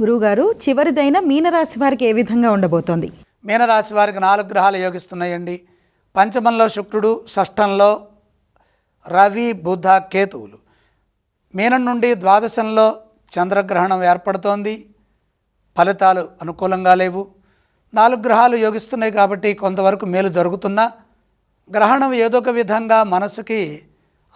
గురువుగారు చివరిదైన మీనరాశి వారికి ఏ విధంగా ఉండబోతోంది? మీనరాశి వారికి నాలుగు గ్రహాలు యోగిస్తున్నాయండి. పంచమంలో శుక్రుడు షష్టంలో రవి బుధ కేతువులు. మీనం నుండి ద్వాదశంలో చంద్రగ్రహణం ఏర్పడుతోంది. ఫలితాలు అనుకూలంగా లేవు. నాలుగు గ్రహాలు యోగిస్తున్నాయి కాబట్టి కొంతవరకు మేలు జరుగుతున్నా. గ్రహణం ఏదో ఒక విధంగా మనసుకి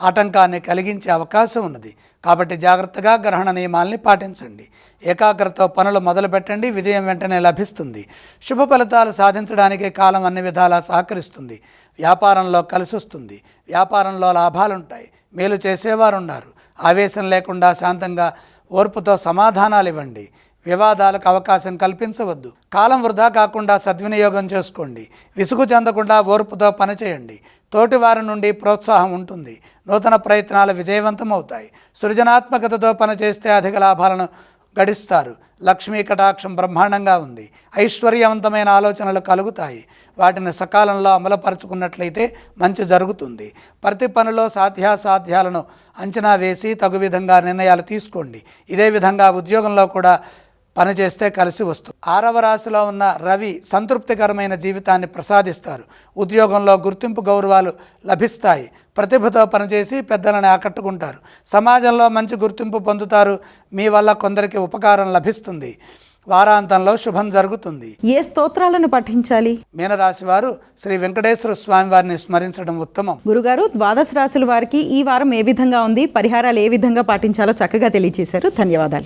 ఆటంకాన్ని కలిగించే అవకాశం ఉన్నది. కాబట్టి జాగ్రత్తగా గ్రహణ నియమాల్ని పాటించండి. ఏకాగ్రత పనులు మొదలుపెట్టండి. విజయం వెంటనే లభిస్తుంది. శుభ ఫలితాలు సాధించడానికి కాలం అన్ని విధాలా సహకరిస్తుంది. వ్యాపారంలో కలిసొస్తుంది. వ్యాపారంలో లాభాలుంటాయి. మేలు చేసేవారున్నారు. ఆవేశం లేకుండా శాంతంగా ఓర్పుతో సమాధానాలు ఇవ్వండి వివాదాలకు అవకాశం కల్పించవద్దు. కాలం వృధా కాకుండా సద్వినియోగం చేసుకోండి. విసుగు చెందకుండా ఓర్పుతో పనిచేయండి. తోటి వారి నుండి ప్రోత్సాహం ఉంటుంది. నూతన ప్రయత్నాలు విజయవంతమవుతాయి. సృజనాత్మకతతో పనిచేస్తే అధిక లాభాలను గడిస్తారు. లక్ష్మీ కటాక్షం బ్రహ్మాండంగా ఉంది. ఐశ్వర్యవంతమైన ఆలోచనలు కలుగుతాయి. వాటిని సకాలంలో అమలుపరుచుకున్నట్లయితే మంచి జరుగుతుంది. ప్రతి పనిలో సాధ్యాసాధ్యాలను అంచనా వేసి తగు విధంగా నిర్ణయాలు తీసుకోండి. ఇదే విధంగా ఉద్యోగంలో కూడా పనిచేస్తే కలిసి వస్తుంది. ఆరవ రాశిలో ఉన్న రవి సంతృప్తికరమైన జీవితాన్ని ప్రసాదిస్తారు. ఉద్యోగంలో గుర్తింపు గౌరవాలు లభిస్తాయి. ప్రతిభతో పనిచేసి పెద్దలను ఆకట్టుకుంటారు. సమాజంలో మంచి గుర్తింపు పొందుతారు. మీ వల్ల కొందరికి ఉపకారం లభిస్తుంది. వారాంతంలో శుభం జరుగుతుంది. ఏ స్తోత్రాలను పఠించాలి? మీనరాశి వారు శ్రీ వెంకటేశ్వర స్వామి వారిని స్మరించడం ఉత్తమం. గురుగారు ద్వాదశ రాశుల వారికి ఈ వారం ఏ విధంగా ఉంది? పరిహారాలు ఏ విధంగా పాటించాలో చక్కగా తెలియజేశారు ధన్యవాదాలు.